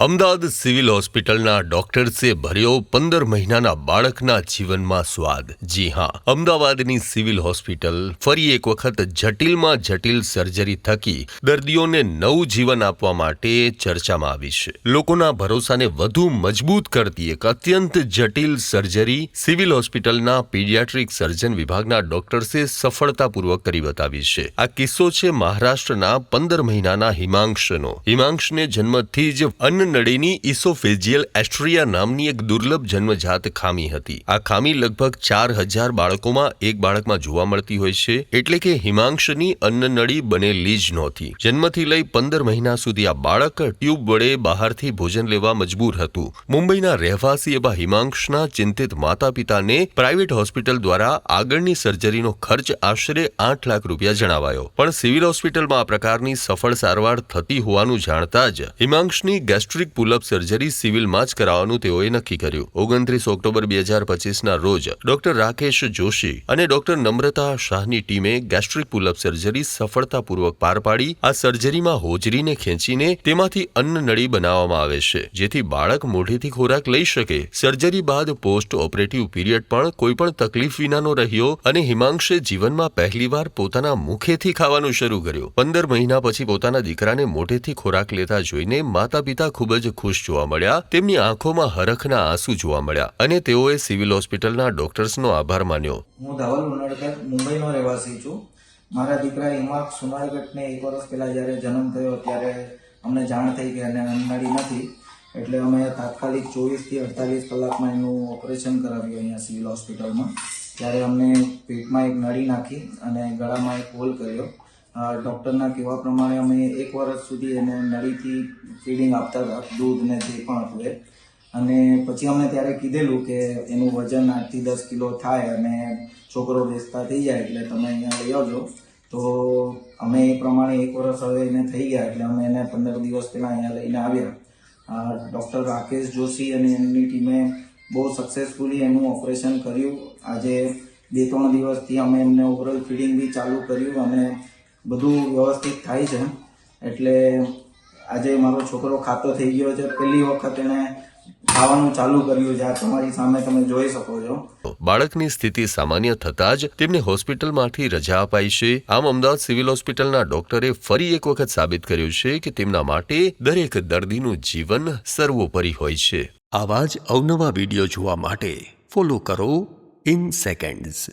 Ahmedabad civil હોસ્પિટલના ડોક્ટર્સે ભર્યો પંદર મહિનાના બાળકના જીવનમાં સ્વાદ. જી હા, અમદાવાદની સિવિલ હોસ્પિટલ ફરી એક વખત જટિલમાં જટિલ સર્જરી થકી દર્દીઓને નવું જીવન આપવા માટે ચર્ચામાં આવી છે. લોકોના ભરોસાને વધુ મજબૂત કરતી એક અત્યંત જટિલ સર્જરી સિવિલ હોસ્પિટલના પીડિયાટ્રિક સર્જન વિભાગના ડોક્ટર્સે સફળતાપૂર્વક કરી બતાવી છે. આ કિસ્સો છે મહારાષ્ટ્રના પંદર મહિનાના હિમાંશનો. હિમાંશને જન્મથી જ અન્નનળીની ઇસોફેજિયલ એસ્ટ્રિયા નામની એક દુર્લભ જન્મજાત ખામી હતી. આ ખામી લગભગ ચાર હજાર બાળકોમાં એક બાળકમાં જોવા મળતી હોય છે, એટલે કે હિમાંશની અન્નનળી બનેલી જ નહોતી. જન્મથી લઈ પંદર મહિના સુધી આ બાળક ટ્યુબ વડે બહારથી ભોજન લેવા મજબૂર હતું. મુંબઈના રહેવાસી એવા હિમાંશના ચિંતિત માતા પિતાને પ્રાઇવેટ હોસ્પિટલ દ્વારા આગળની સર્જરીનો ખર્ચ આશરે આઠ લાખ રૂપિયા જણાવાયો. પણ સિવિલ હોસ્પિટલમાં આ પ્રકારની સફળ સારવાર થતી હોવાનું જાણતા જ હિમાંશની ગેસ્ટ્રિક પુલઅપ સર્જરી સિવિલમાં જ કરાવવાનું તેઓએ નક્કી કર્યું. ઓગણત્રીસ ઓક્ટોબર બે હજાર પચીસના રોજ ડોક્ટર રાકેશ જોશી અને ડોક્ટર નમ્રતા શાહની ટીમે ગેસ્ટ્રિક પુલઅપ સર્જરી સફળતાપૂર્વક પાર પાડી, આ સર્જરીમાં હોજરીને ખેંચીને તેમાંથી અન્નનળી બનાવવામાં આવે છે, જેથી બાળક મોઢેથી ખોરાક લઈ શકે. સર્જરી બાદ પોસ્ટ ઓપરેટિવ પીરિયડ પણ કોઈ પણ તકલીફ વિનાનો રહ્યો અને હિમાંશે જીવનમાં પહેલીવાર પોતાના મુખેથી ખાવાનું શરૂ કર્યું. પંદર મહિના પછી પોતાના દીકરાને મોઢેથી ખોરાક લેતા જોઈને માતા પિતા ખૂબ જ ખુશ જોવા મળ્યા. તેમની આંખોમાં હરખના આંસુ જોવા મળ્યા અને તેઓએ સિવિલ હોસ્પિટલના ડોક્ટર્સનો આભાર માન્યો. હું ધવલ ઉનડકર મુંબઈનો રહેવાસી છું. મારા દીકરા હિમાક સુનારગઢને એક વર્ષ પહેલાં જ્યારે જન્મ થયો ત્યારે અમને જાણ થઈ કે એને અન્નળી નથી. એટલે અમે તાત્કાલિક ચોવીસથી અડતાલીસ કલાકમાં એનું ઓપરેશન કરાવ્યું અહીંયા સિવિલ હોસ્પિટલમાં. ત્યારે અમને પેટમાં એક નળી નાખી અને ગળામાં એક હોલ કર્યો. ડૉક્ટરના કહેવા પ્રમાણે અમે એક વર્ષ સુધી એને નળીથી ફીડિંગ આપતા હતા, દૂધ ને જે પણ હતું એ. અને પછી અમને ત્યારે કીધેલું કે એનું વજન આઠથી દસ કિલો થાય અને છોકરો બેસતા થઈ જાય એટલે તમે અહીંયા લઈ આવજો. તો અમે એ પ્રમાણે એક વર્ષ હવે એને થઈ ગયા એટલે અમે એને પંદર દિવસ પહેલાં અહીંયા લઈને આવ્યા. ડૉક્ટર રાકેશ જોશી અને એમની ટીમે બહુ સક્સેસફુલી એનું ઓપરેશન કર્યું. આજે બે ત્રણ દિવસથી અમે એમને ઓવરઓલ ફીડિંગ બી ચાલુ કર્યું અને બધું વ્યવસ્થિત થાય છે. એટલે આજે મારો છોકરો ખાતો થઈ ગયો છે. પહેલી વખત એણે ખાવાનું ચાલુ કર્યું છે. આ તમારી સામે તમે જોઈ શકો છો. બાળકની સ્થિતિ સામાન્ય થતાં જ તેમને હોસ્પિટલમાંથી રજા અપાઈ છે. આમ અમદાવાદ સિવિલ હોસ્પિટલના ડોક્ટરે ફરી એક વખત સાબિત કર્યું છે કે તેમના માટે દરેક દર્દીનું જીવન સર્વોપરી હોય છે. આવા જ અવનવા વીડિયો જોવા માટે ફોલો કરો ઇન સેકન્ડ્સ